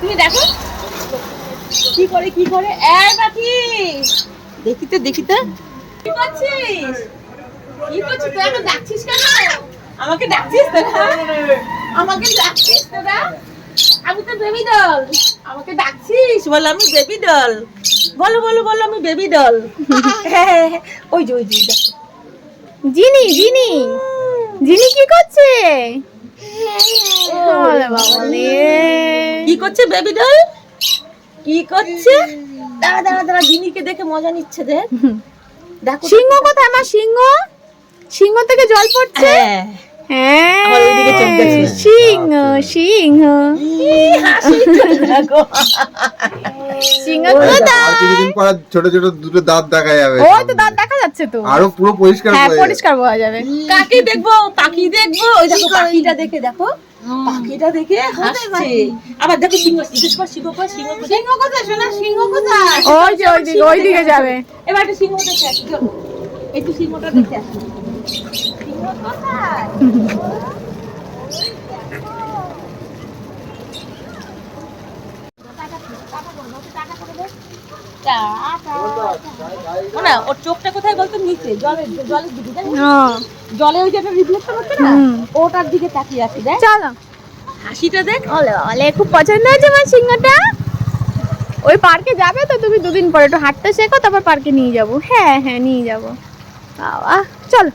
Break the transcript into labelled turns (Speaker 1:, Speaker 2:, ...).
Speaker 1: তুমি দেখো। কি করে কি করে? এই পাখি! দেখি তো দেখি তো কি করছিস? কি করছিস? তুই আমাকে ডাকছিস কেন? আমাকে ডাকছিস তোরা আমাকে ডাকছিস তোরা আমি তো বেবি ডল। আমাকে ডাকছিস? বল আমি বেবি ডল। বলো বলো বলো আমি বেবি ডল। হ্যাঁ ওই যে ওই যে ওই দেখো।
Speaker 2: জিনি জিনি। জিনি কি করছে? বাবা রে।
Speaker 1: কি করছে বেবি ডল কি করছে? দাঁড়া দাঁড়া দাঁড়া জিনিকে দেখে মজা নিচ্ছে দেখ। দেখো
Speaker 2: সিংহ কোথায় আমার সিংহ? সিংহ থেকে জল পড়ছে?
Speaker 1: হ্যাঁ।
Speaker 2: হ্যাঁ। সিংহ সিংহ।
Speaker 3: ছোট ছোট দুটো দাঁত দেখা যাবে।
Speaker 2: ও তো দাঁত দেখা যাচ্ছে তো।
Speaker 3: আরও পুরো পরিষ্কার
Speaker 2: হ্যাঁ পরিষ্কার পাওয়া যাবে।
Speaker 1: কাকে দেখব? পাখি দেখব? ওই দেখো পাখিটা দেখে দেখো। পাখিটা দেখে হাসছে। আবার দেখো সিংহ জিজ্ঞেস কর সিংহ কর সিংহ সিংহ কোথায় শোনা সিংহ কোথায়?
Speaker 2: ওই যে ওই দিকে ওই দিকে যাবে।
Speaker 1: এবার একটু সিংহ দেখে আসি একটু সিংহটা দেখে আসি। না ওর চোখটা কোথায় বলতো? নিচে জলের জলের দিকে জানিস? জলে ওই যে রিফ্লেকশন হচ্ছে না? ওটার দিকে তাকিয়ে আছি দেখ।
Speaker 2: চলো।
Speaker 1: হাসিটা দেখ।
Speaker 2: ওলে ওলে খুব পছন্দ হয়েছে আমার সিংহটা। ওই পার্কে যাবে তো তুমি দুদিন পরে একটু হাঁটতে শেখো তারপর পার্কে নিয়ে যাব। হ্যাঁ হ্যাঁ নিয়ে যাব। বাবা চল।